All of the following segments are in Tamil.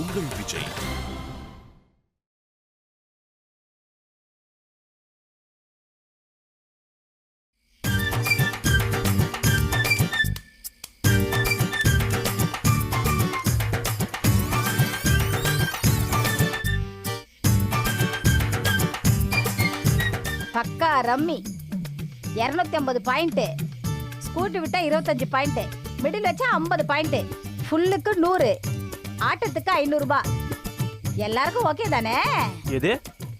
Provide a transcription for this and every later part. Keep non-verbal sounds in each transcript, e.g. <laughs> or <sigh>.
உங்கள் விஜய். பக்கா ரம்மி. இரநூத்தி ஐம்பது பாயிண்ட்டு ஸ்கூட்டி விட்டா இருபத்தஞ்சு பாயிண்ட்டு மிடில் வச்சா ஐம்பது பாயிண்ட்டு ஃபுல்லுக்கு நூறு. ஆட்டத்துக்கு ஐநூறுபா. எல்லாருக்கும் ஓகே தானே? எது?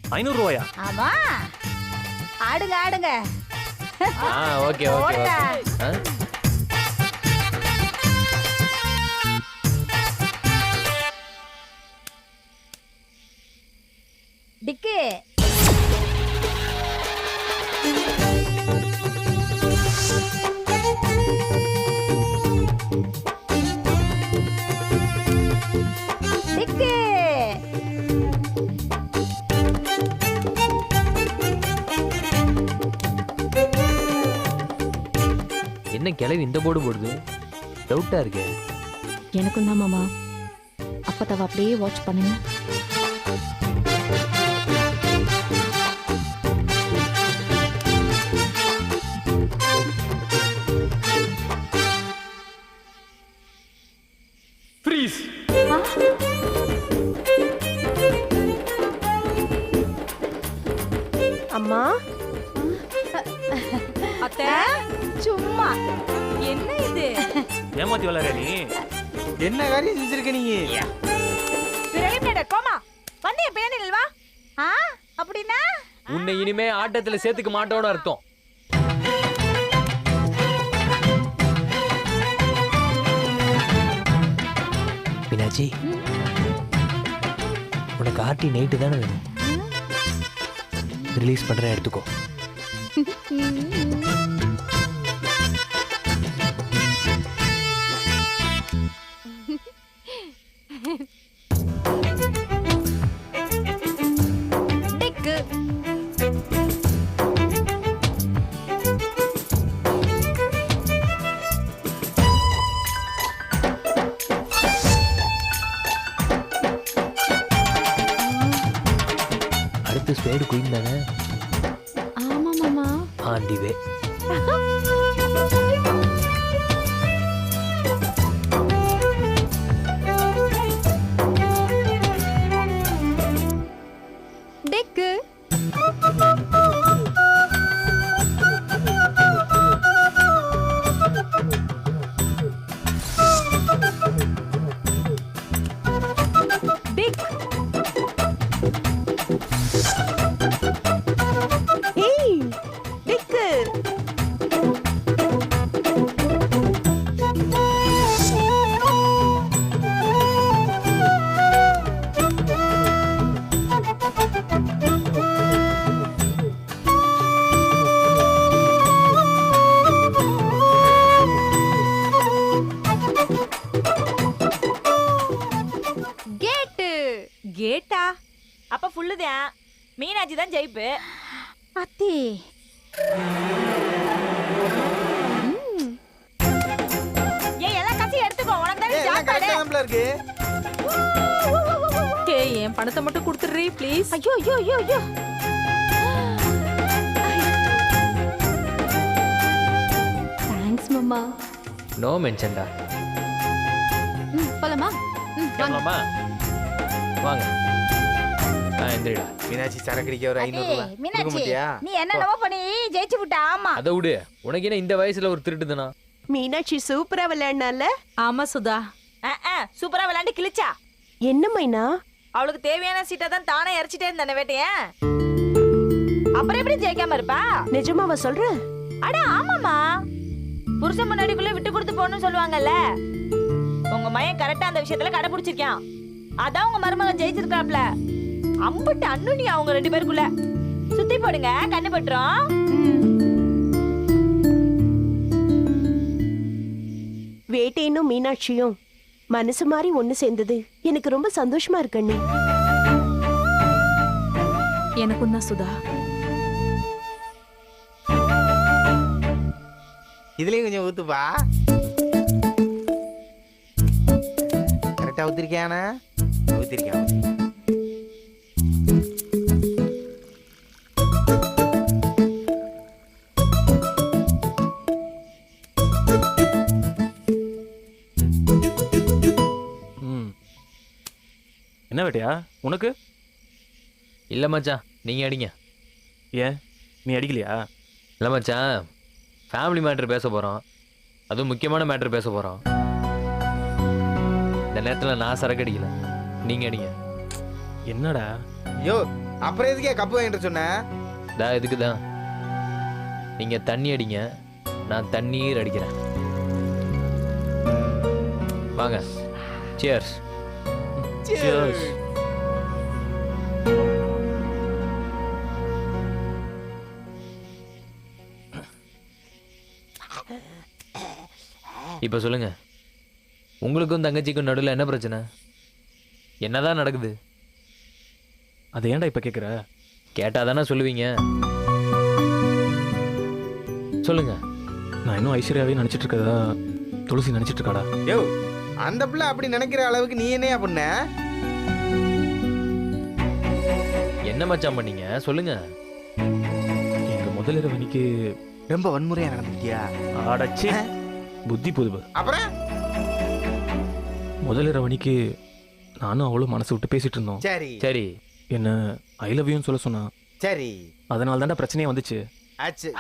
ஐநூறு ரூபாயா ஆமா. ஆடுங்க ஆடுங்க. ஓகே ஓகே போர்டு போடுது டவுட்டா இருக்கு? எனக்கும் தான் மாமா. தவ அப்படியே வாட்ச் பண்ணுங்க விளாடுற நீ. என்ன காரியம் செஞ்சிருக்க நீங்க பிரேமியோட கோமா. வந்து என் பேனில் வா. ஆ அப்படின்னா? உன்னை இனிமே ஆட்டத்துல சேர்த்துக்க மாட்டோன்னு அர்த்தம். மீனாட்சி உனக்கு ஆர்டி நைட்டு தானே வேணும். ரிலீஸ் பண்றேன் எடுத்துக்கோ. <laughs> கேட்டு. கேட்டா? அப்ப ஃபுல்லு தான் மீனாட்சி தான் ஜெயிப்பு. அத்தி. ஏன் எல்லாம் கட்சி எடுத்துக்கோ. உனக்கு தானே கரெக்டா இருக்கு. ஏய் என் பணத்தை மட்டும் கொடுத்துடுறீ ப்ளீஸ் ஐயோ ஐயோ ஐயோ ஐயோ. தேங்க்ஸ் மாமா. நோ மென்ஷன்டா ம் போலாமா? ம் வாங்க. எந்திரிடா. மீனாட்சி சரக்கடிக்க ஒரு மீனாட்சி நீ என்னென்னவோ பண்ணி? ஜெயிச்சு விட்ட ஆமா. அதை விடு. உனக்கு என்ன இந்த வயசுல ஒரு திருட்டுதானா மீனாட்சி சூப்பரா விளையாடினால? ஆமா சுதா. சூப்பரா விளையாண்டு கிழிச்சா? என்ன மைனா? அவளுக்கு தேவையான சீட்டை தான் தானே இறைச்சிட்டே இருந்தானே வேட்டைய. அப்புறம் எப்படி ஜெயிக்காம இருப்பா? நிஜமாவா சொல்ற? அட ஆமாமா புருஷன் முன்னாடிக்குள்ள விட்டு கொடுத்து போகணும்னு சொல்லுவாங்கல்ல. உங்க மயன் கரெக்டா அந்த விஷயத்துல கடைபிடிச்சிருக்கான். அதான் உங்க மருமகன் ஜெயிச்சிருக்காப்ல. அம்புட்டு அண்ணுனி அவங்க ரெண்டு பேருக்குள்ள. சுத்தி போடுங்க கண்ணு பட்டுரும். வேட்டையனும் மீனாட்சியும் மனசு மாதிரி ஒண்ணு சேர்ந்தது. எனக்கு ரொம்ப சந்தோஷமா இருக்கு அண்ணி. எனக்கும் தான் சுதா. இதுலயும் கொஞ்சம் ஊத்துப்பா. ஊத்திருக்கேன். ம். என்ன வேட்டையா? உனக்கு? இல்லை மச்சான் நீங்கள் அடிங்க. ஏன்? நீ அடிக்கலையா? இல்லை மச்சான் ஃபேமிலி மேட்ரு பேச போகிறோம் அதுவும் முக்கியமான மேட்ரு பேச போகிறோம் இந்த நேரத்தில் நான் சரக்கு அடிக்கல நீங்கள் அடிங்க. என்னடா? யோ அப்புறம் எதுக்கே கப்பு வாங்கிட்டு சொன்ன? தா இதுக்கு தான் நீங்கள் தண்ணி அடிங்க. நான் தண்ணீர் அடிக்கிறேன். வாங்க. Cheers Cheers. இப்போ சொல்லுங்க. உங்களுக்கும் தங்கச்சிக்கும் நடுவில் என்ன பிரச்சனை? என்னதான் நடக்குது? அதை ஏன்டா இப்போ கேட்குற கேட்டால் தானே சொல்லுவீங்க. சொல்லுங்க. நான் இன்னும் ஐஸ்வர்யாவே நினச்சிட்டு இருக்கதா? துளசி நினச்சிட்டு இருக்காடா. யோ அந்த பிள்ளை அப்படி நினைக்கிற அளவுக்கு நீ என்னையா பண்ண? என்ன மச்சான் பண்ணீங்க? சொல்லுங்க. எங்கள் முதலிரவணிக்கு ரொம்ப வன்முறையா நடந்துட்டியா ஆடச்சி புத்தி புதுவு அப்புறம்? முதலிரவணிக்கு நானும் அவளும் மனசு விட்டு பேசிட்டு இருந்தோம். சரி. சரி. என்ன ஐ லவ் யூன்னு சொல்ல சொன்னா. சரி. அதனால தான்டா பிரச்சனையே வந்துச்சு. ஆச்சு.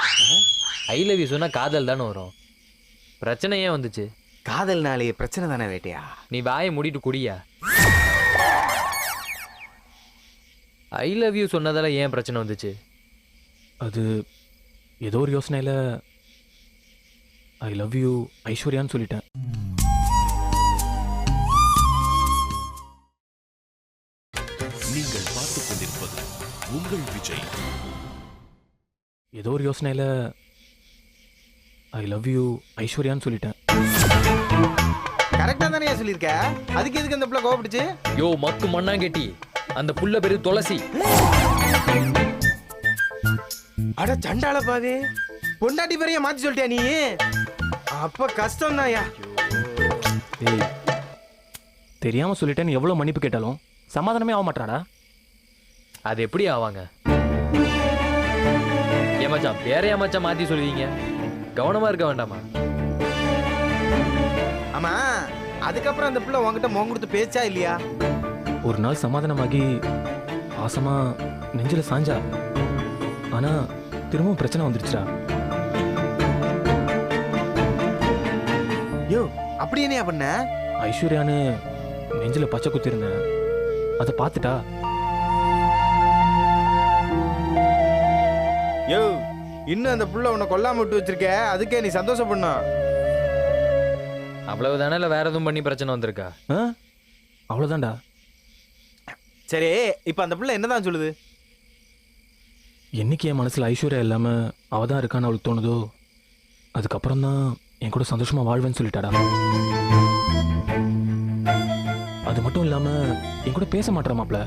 ஐ லவ் யூ சொன்னால் காதல் தானே வரும். பிரச்சனை ஏன் வந்துச்சு? காதல்னாலே பிரச்சனை தானே வேட்டையா? நீ வாயை மூடிட்டு குடியா? ஐ லவ் யூ சொன்னதால ஏன் பிரச்சனை வந்துச்சு? அது ஏதோ ஒரு யோசனையில் ஐ லவ் யூ ஐஸ்வர்யான்னு சொல்லிட்டேன். நீங்கள் பார்த்துக் கொண்டிருப்பது உங்கள் விஜய். ஏதோ ஒரு யோசனையில் ஐ லவ் யூ ஐஸ்வர்யான்னு சொல்லிட்டேன். கரெக்டா தானே சொல்லியிருக்க? அதுக்கு எதுக்கு அந்த பிள்ளை கோவப்படுச்சு யோ மக்கு மண்ணாங்கெட்டி. அந்த புள்ள பேரு துளசி. அட சண்டால பாவி. பொண்டாட்டி பெரிய மாத்தி சொல்லிட்டியா நீ? அப்ப கஷ்டம் தான்யா ஏய் தெரியாமல் சொல்லிட்டேன்னு எவ்வளோ மன்னிப்பு கேட்டாலும் சமாதானமே ஆக மாட்டாடா அது எப்படி ஆவாங்க? ஏமாச்சான் பேர ஏமாச்சான் மாத்தி சொல்லுவீங்க? கவனமா இருக்க வேண்டாமா? ஆமா அதுக்கப்புறம் அந்த பிள்ளை உன்கிட்ட முகம் கொடுத்து பேச்சா இல்லையா? ஒரு நாள் சமாதானமாகி பாசமா நெஞ்சில சாஞ்சா. ஆனா திரும்பவும் பிரச்சனை வந்துருச்சுடா. யோ அப்படி என்னையா பண்ண? ஐஸ்வர்யான்னு நெஞ்சில பச்சை குத்திருந்தேன். அதை பார்த்துட்டா? யோ இன்னும் அந்த புள்ள உன்னை கொல்லாம விட்டு வச்சிருக்க. அதுக்கே நீ சந்தோஷப்படணும். அவ்வளவுதானே இல்ல வேற எதுவும் பண்ணி பிரச்சனை வந்திருக்கா? ஆ? அவ்வளோதான்டா சரி இப்ப அந்த பிள்ளை என்னதான் சொல்லுது? என்னைக்கு என் மனசுல ஐஸ்வர்யா இல்லாம அவ தான் இருக்கான்னு அவளுக்கு தோணுதோ அதுக்கப்புறம் தான் என் கூட சந்தோஷமா வாழ்வேன்னு சொல்லிட்டாடா. அது மட்டும் இல்லாம என் கூட பேச மாட்டா மாப்ள.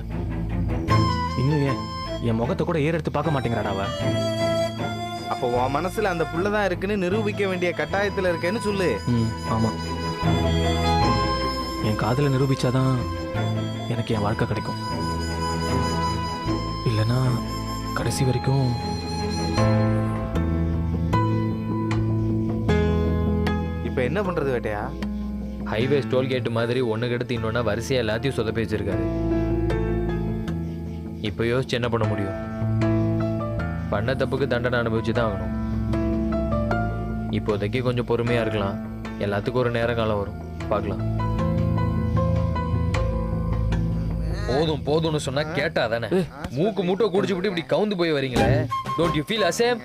இன்னும் ஏன்? என் முகத்தை கூட ஏற எடுத்து பார்க்க மாட்டேங்கிறாடா அவ. அப்போ உன் மனசுல அந்த புள்ள தான் இருக்குன்னு நிரூபிக்க வேண்டிய கட்டாயத்துல இருக்கேன்னு சொல்லு. ம் ஆமா. என் காதலை நிரூபிச்சாதான் எனக்கு என் வாழ்க்கை கிடைக்கும். இல்லைன்னா கடைசி வரைக்கும் இப்ப என்ன பண்றது வேட்டையா? ஹைவே டோல்கேட் மாதிரி ஒண்ணுக்கு எடுத்து இன்னொன்னா வரிசையா எல்லாத்தையும் சொதப்பி வச்சிருக்காரு இப்போ யோசிச்சு என்ன பண்ண முடியும்? பண்ண தப்புக்கு தண்டனை அனுபவிச்சு தான் ஆகணும். இப்போதைக்கு கொஞ்சம் பொறுமையா இருக்கலாம். எல்லாத்துக்கும் ஒரு நேர காலம் வரும். பார்க்கலாம். போதும் போதும்னு சொன்னா கேட்டா தானே மூக்கு மூட்டை குடிச்சு விட்டு இப்படி கவுந்து போய் வரீங்களே? டோன்ட் யூ ஃபீல் அசேம்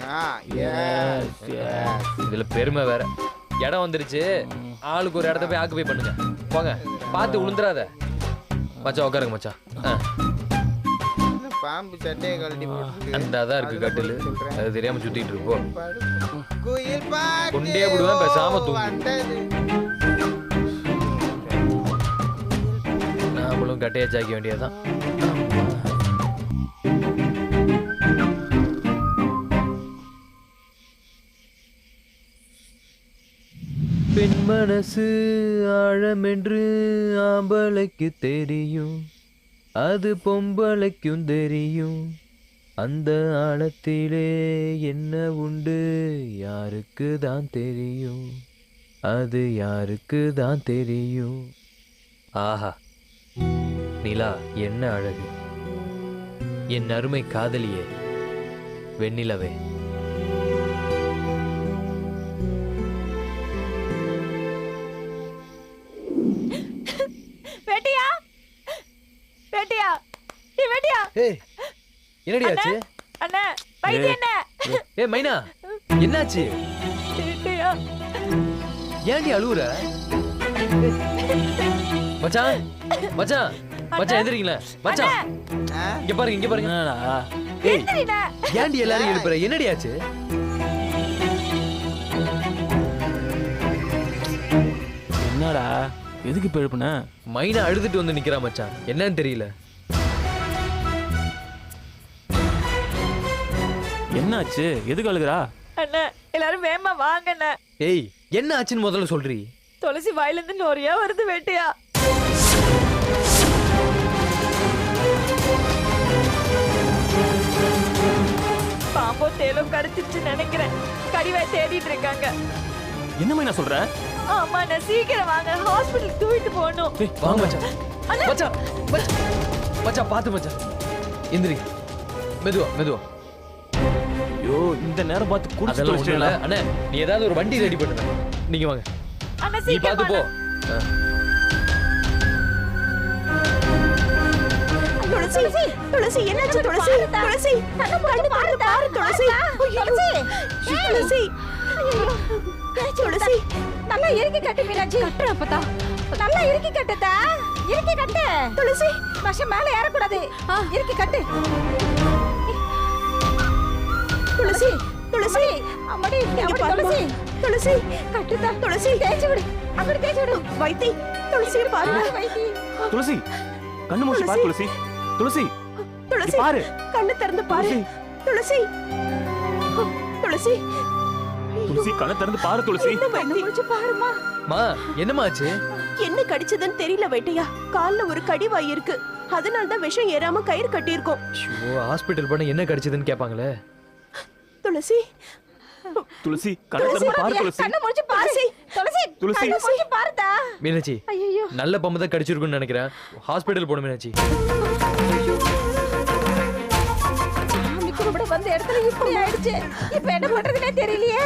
இதுல பெருமை வேற. இடம் வந்துருச்சு. ஆளுக்கு ஒரு இடத்த போய் ஆக்குபை பண்ணுங்க. போங்க. பார்த்து உளுந்துராத மச்சா உட்காருங்க மச்சா ஆ, பாம்பு சட்டையை கழட்டி அந்த அதான் இருக்கு கட்டில். அது தெரியாம சுத்திட்டு இருக்கோம். கொண்டே விடுவேன், பேசாம தூங்கு. நாமளும் கட்டையை சாக்க வேண்டியதுதான். பெண் மனசு ஆழமென்று ஆம்பளைக்கு தெரியும். அது பொம்பளைக்கும் தெரியும். அந்த ஆழத்திலே என்ன உண்டு யாருக்கு தான் தெரியும். அது யாருக்கு தான் தெரியும். ஆஹா நிலா என்ன அழகு. என் அருமை காதலியே வெண்ணிலவே. ஏய் என்னடி ஆச்சு? அண்ணா வைத்திய என்ன ஏ மைனா என்னாச்சு? ஏன்டி அழுவுற? மச்சான் மச்சான் மச்சான் எந்திரிங்களேன் மச்சான் இங்க பாருங்க இங்க பாருங்க. என்னடா? ஏய் ஏன்டி எல்லாரும் எழுப்புற? என்னடி ஆச்சு? என்னடா? எதுக்கு இப்போ எழுப்புன? மைனா அழுதுட்டு வந்து நிக்கிறா மச்சான். என்னன்னு தெரியல. என்னாச்சு? எதுக்கு அழுகுறா? அண்ணா எல்லாரும் வேகமா வாங்க அண்ணா ஏய் என்ன ஆச்சுன்னு முதல்ல சொல்றி? துளசி வாயில இருந்து நோரியா வருது வேட்டையா. பாம்போ தேலோ கடிச்சிருச்சு நினைக்கிறேன். கடிவாய் தேடிட்டு இருக்காங்க. என்ன மைனா சொல்ற? ஆமா நான் சீக்கிரம் வாங்க. ஹாஸ்பிட்டல் தூக்கிட்டு போகணும். ஏய், வாங்க மச்சான். மச்சான் மச்சான் மச்சான் பாத்து மச்சான். எந்திரி. மெதுவா மெதுவா. இந்த நேரம் பார்த்து குடிச்சு தொலைச்சிட்டேன்டா. அண்ணே நீ ஏதாவது ஒரு வண்டி ரெடி பண்ணுங்க. நீங்க வாங்க. அண்ணா நீ சீக்கிரம் பாத்து போ. துளசி துளசி என்னாச்சு துளசி? துளசி கண்ணு பாரு பாரு துளசி. துளசி. துளசி. துளசி நல்லா இறுக்கி கட்டு மீனாட்சி. கட்டுற அப்பதா நல்லா இறுக்கி கட்டுதா இறுக்கி கட்டு. துளசி. விஷம் மேல ஏறக்கூடாது. இறுக்கி கட்டு. துளசி துளசி அம்மாடி. துளசி துளசி கட்டுதா துளசி தேய்ச்சி விடு அப்படி தேய்ச்சி விடு. வைத்தி துளசியை பாருங்க வைத்தி. துளசி கண்ணு மூச்சு பாரு துளசி. துளசி. துளசி பாரு. கண்ணு திறந்து பாரு. துளசி. துளசி. துளசி. கண்ணை திறந்து பாரு துளசி. பாருமா? மா என்னம்மா ஆச்சு? என்ன கடிச்சதுன்னு தெரியல வைட்டையா கால்ல ஒரு கடிவாய் இருக்கு. அதனால தான் விஷம் ஏறாம கயிறு கட்டியிருக்கோம். ஐயோ ஹாஸ்பிட்டல் போனா என்ன கிடைச்சதுன்னு கேட்பாங்களே துளசி. துளசி கண்ணை பாரு துளசி. கண்ணு முடிச்சு பாரு. துளசி துளசி. கண்ணு முடிச்சு பாருதா மீனாட்சி ஐயோ நல்ல பம்பு தான் கடிச்சிருக்குன்னு நினைக்கிறேன். ஹாஸ்பிட்டல் போகணும் மீனாட்சி. சாமி கும்பிட வந்த இடத்துல இப்படி ஆயிடுச்சு. இப்ப என்ன பண்றதுனே தெரியலையே.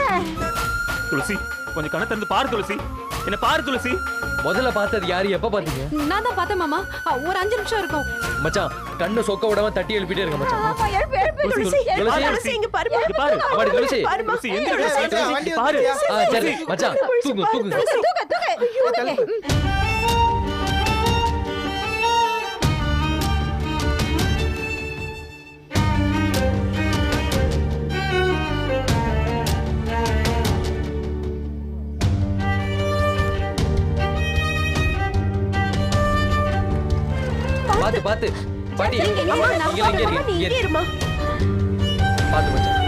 துளசி கொஞ்சம் கண்ணை திறந்து பாரு துளசி. என்ன பாரு துளசி. முதல்ல பார்த்தது யாரு? எப்ப பாத்தீங்க நான் தான் பார்த்தேன் மாமா. ஒரு அஞ்சு நிமிஷம் இருக்கும். மச்சான் கண்ணு சொக்க விடாம தட்டி எழுப்பிட்டே இருக்க மச்சான். எழுப்பு துளசி, எழுப்பு. துளசி. துளசி இங்க பாத்து பாத்து. பாட்டி இங்கே இருமா. பாத்து மச்சான்.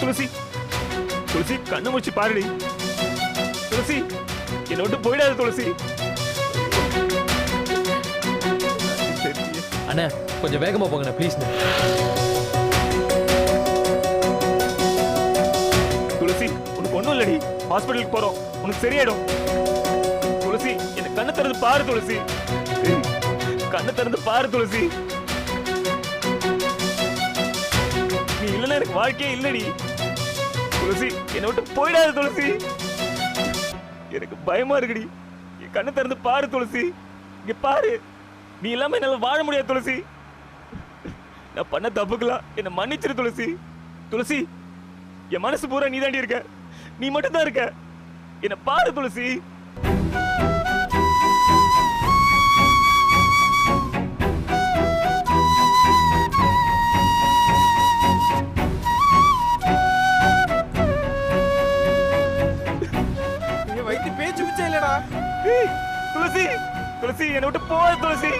துளசி துளசி கண்ணை முடிச்சு பாருடி. கொஞ்சம் வேகமா போங்கண்ணா ப்ளீஸ் துளசி உனக்கு ஒண்ணும் இல்லடி. ஹாஸ்பிட்டலுக்கு போறோம். உனக்கு சரியாயிடும். துளசி என்ன கண்ணை திறந்து பாரு துளசி. கண்ணை திறந்து பாரு துளசி. நீ இல்லைன்னா எனக்கு வாழ்க்கையே இல்லடி. துளசி என்னை விட்டு போயிடாது துளசி. எனக்கு பயமா இருக்குடி. என் கண்ணை திறந்து பாரு துளசி. இங்க பாரு. நீ இல்லாம என்னால வாழ முடியாது துளசி. நான் பண்ண தப்புக்கலாம் என்னை மன்னிச்சிரு துளசி. துளசி என் மனசு பூரா நீ தாண்டி இருக்க. நீ மட்டும்தான் இருக்க. என்னை பாரு துளசி. துளசி துளசி என்னை விட்டு போய் துளசி.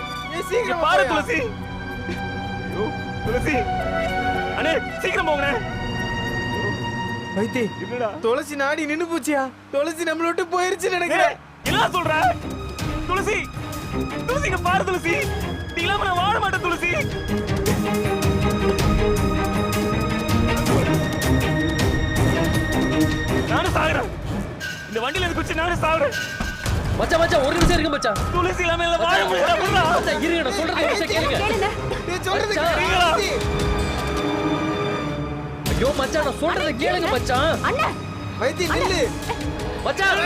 சீக்கிரம் பாரு துளசி. துளசி. அண்ணே சீக்கிரம் போங்கண்ணே. வைத்தி துளசி நாடி நின்னு போச்சியா? துளசி நம்மள விட்டு போயிருச்சு நினைக்கிறேன். என்ன சொல்ற? துளசி துளசி இங்க பாரு துளசி. நீ இல்லாம நான் வாழ மாட்டேன் துளசி. நானும் சாகுறேன். இந்த வண்டியில இருந்து குச்சி நானும் சாகுறேன். மச்சான் மச்சான் ஒரு நிமிஷம் இருக்கு மச்சான். துளசி இல்லாம என்னால வாழ முடியாது மச்சான் இருங்க நான் சொல்றது ஒரு நிமிஷம் கேளுங்க. நீ சொல்றது மச்சான். கேளு, வைத்தி. ஐயோ மச்சான் நான் சொல்றத கேளுங்க மச்சான். வைத்தி நில்லு. மச்சான்.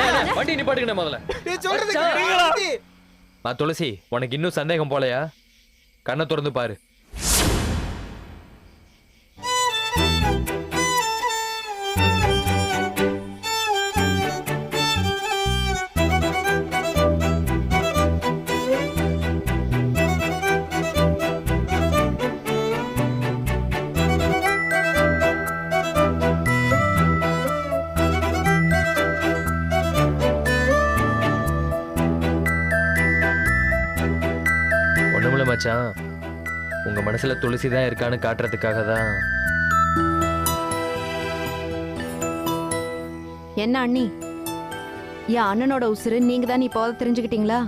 டேய், வண்டி நிப்பாட்டுங்க முதல்ல. நீ சொல்றது மச்சான். கேளு, வைத்தி. மா துளசி உனக்கு இன்னும் சந்தேகம் போலையா? கண்ணை திறந்து பாரு. உங்க மனசுல துளசி தான் இருக்கான்னு காட்டுறதுக்காக தான் என்ன அண்ணி? என் அண்ணனோட உசுரு நீங்க தான் இப்போது தெரிஞ்சுக்கிட்டீங்களா?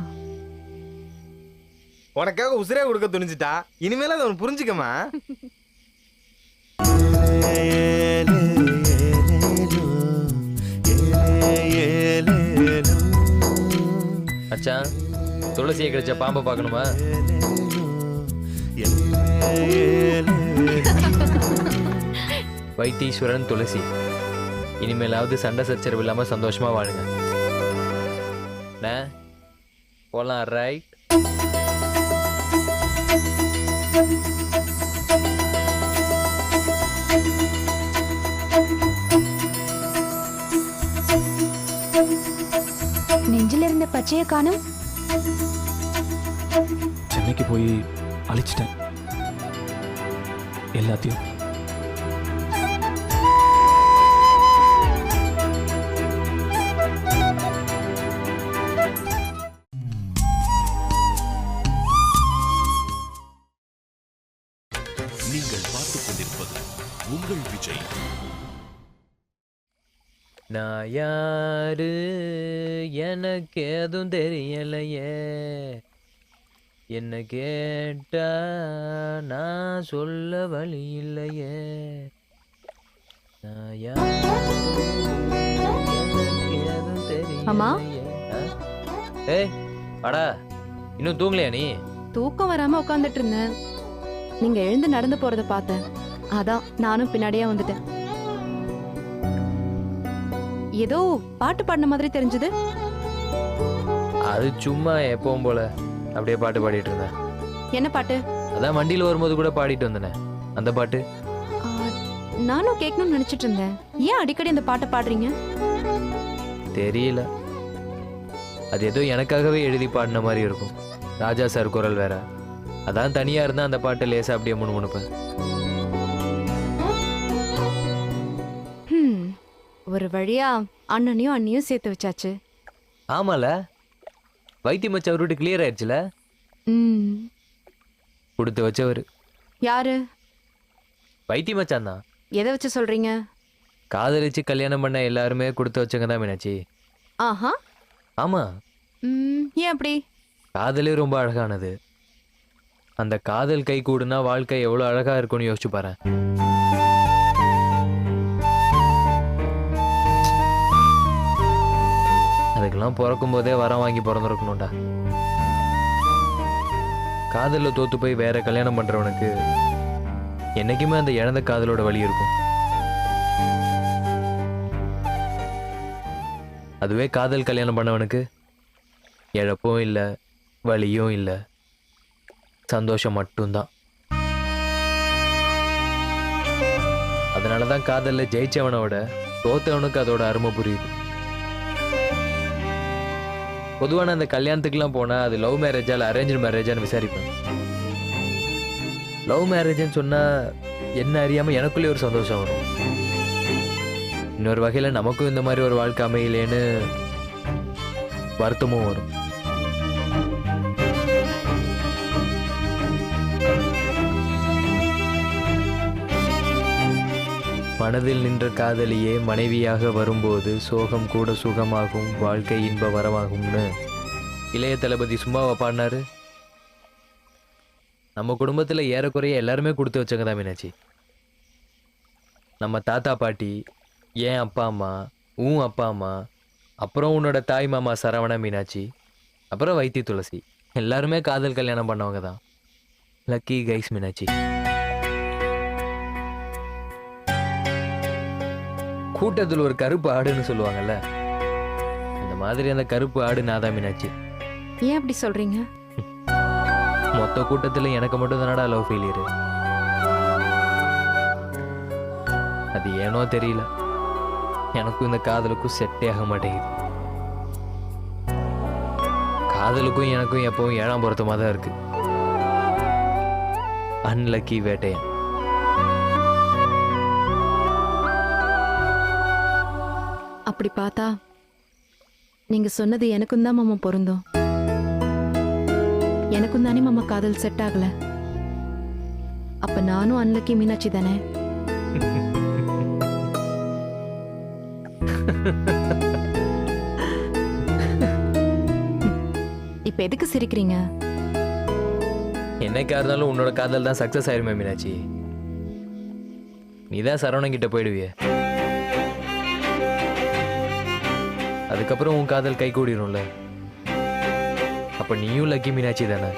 உனக்காக உசுரே கொடுக்க துணிஞ்சிட்டா? இனிமேல அதை அவன் புரிஞ்சுக்கமா மச்சான் துளசியை கிடைச்ச பாம்பை பார்க்கணுமா? <laughs> வைத்தீஸ்வரன் துளசி. இனிமேலாவது சண்டை சச்சரவு இல்லாம சந்தோஷமா வாழுங்க. அண்ணே, போலாம் ரைட் நெஞ்சில இருந்த பச்சைய காணும். சென்னைக்கு போய் அழிச்சிட்டேன். எல்லாத்தையும். நீங்கள் பார்த்துக் கொண்டிருப்பது உங்கள் விஜய். நான் யாரு? எனக்கு எதுவும் தெரியலையே. என்ன கேட்டா நான் சொல்ல வழி இல்லையே. அம்மா? ஏய் வாடா. இன்னும் தூங்கலையா நீ? தூக்கம் வராம உட்காந்துட்டு இருந்தேன். நீங்க எழுந்து நடந்து போறத பார்த்தேன். அதான் நானும் பின்னாடியே வந்துட்டேன். ஏதோ பாட்டு பாடின மாதிரி தெரிஞ்சது. அது சும்மா எப்பவும் போல. அப்படியே பாட்டு பாடிட்டு இருந்தேன் என்ன பாட்டு? அதான் வண்டியில் வரும்போது கூட பாடிட்டு வந்தேனே. அந்த பாட்டு? நானும் கேட்கணும்னு நினைச்சிட்டு இருந்தேன். ஏன் அடிக்கடி அந்த பாட்டை பாடுறீங்க? தெரியல. அது ஏதோ எனக்காகவே எழுதி பாடின மாதிரி இருக்கும். ராஜா சார் குரல் வேற. அதான் தனியா இருந்தா அந்த பாட்டு லேசா அப்படியே முணுமுணுப்பேன். ஒரு வழியா அண்ணனையும் அண்ணியும் சேர்த்து வச்சாச்சு. ஆமால. வைத்திய மச்ச அவர் விட்டு கிளியர் ஆயிடுச்சுல? ம். கொடுத்து வச்சவர். யாரு? வைத்திய மச்சான் தான் எதை வச்சு சொல்றீங்க? காதலிச்சு கல்யாணம் பண்ண எல்லாருமே கொடுத்து வச்சவங்க தான் மீனாட்சி. ஆஹா. ஆமா. ம் ஏன் அப்படி? காதலே ரொம்ப அழகானது. அந்த காதல் கை கூடுனா வாழ்க்கை எவ்வளோ அழகா இருக்கும்னு யோசிச்சு பாரு அதுக்கெல்லாம் பிறக்கும் போதே வரம் வாங்கி பிறந்திருக்கணும்டா. காதலில் தோத்து போய் வேற கல்யாணம் பண்றவனுக்கு என்னைக்குமே அந்த இழந்த காதலோட வழி இருக்கும். அதுவே காதல் கல்யாணம் பண்ணவனுக்கு இழப்பும் இல்லை வலியும் இல்லை சந்தோஷம் மட்டும்தான். அதனால தான் காதலில் ஜெயிச்சவனோட விட தோத்தவனுக்கு அதோட அருமை புரியுது. பொதுவான அந்த கல்யாணத்துக்குலாம் போனா அது லவ் மேரேஜா இல்லை அரேஞ்ச் மேரேஜான்னு விசாரிப்பேன். லவ் மேரேஜ்னு சொன்னா என்ன அறியாம எனக்குள்ளே ஒரு சந்தோஷம் வரும். இன்னொரு வகையில நமக்கும் இந்த மாதிரி ஒரு வாழ்க்கை அமையலேன்னு வருத்தமும் வரும். மனதில் நின்ற காதலியே மனைவியாக வரும்போது சோகம் கூட சுகமாகும் வாழ்க்கை இன்ப வரமாகும்னு இளைய தளபதி சும்மாவா பாடினாரு. நம்ம குடும்பத்தில் ஏறக்குறைய எல்லாருமே கொடுத்து வச்சங்க தான் மீனாட்சி. நம்ம தாத்தா பாட்டி ஏன் அப்பா அம்மா உன் அப்பா அம்மா அப்புறம் உன்னோட தாய் மாமா சரவண மீனாட்சி அப்புறம் வைத்தி துளசி. எல்லாருமே காதல் கல்யாணம் பண்ணவங்க தான் லக்கி கைஸ் மீனாட்சி. கூட்டத்தில் ஒரு கருப்பு ஆடுன்னு சொல்லுவாங்கல்ல? அந்த மாதிரி அந்த கருப்பு ஆடு நாதா மீனாட்சி ஏன் அப்படி சொல்றீங்க? மொத்த கூட்டத்தில் எனக்கு மட்டும் தானடா லவ் ஃபெயிலியர் அது ஏனோ தெரியல. எனக்கும் இந்த காதலுக்கும் செட்டே ஆக மாட்டேங்குது. காதலுக்கும் எனக்கும் எப்பவும் ஏழாம் பொருத்தமாக தான் இருக்கு. அன்லக்கி வேட்டையன். அப்படி பார்த்தா நீங்க சொன்னது எனக்கும் தான் மாமா பொருந்தும். எனக்கும் தானே மாமா காதல் செட் ஆகல. அப்ப நானும் அன்லக்கி மீனாட்சி தானே? இப்ப எதுக்கு சிரிக்கிறீங்க? என்னைக்கா இருந்தாலும் உன்னோட காதல் தான் சக்ஸஸ் ஆயிருமே மீனாட்சி. நீ தான் சரவணன் கிட்ட அதுக்கப்புறம் உன் காதல் கை கூடிடும்ல. அப்ப நீயும் லக்கி மீனாட்சி தானே?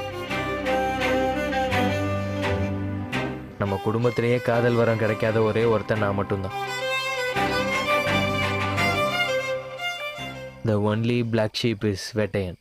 நம்ம குடும்பத்திலேயே காதல் வரம் கிடைக்காத ஒரே ஒருத்தன் நான் மட்டும்தான். The only black sheep is Vettaiyan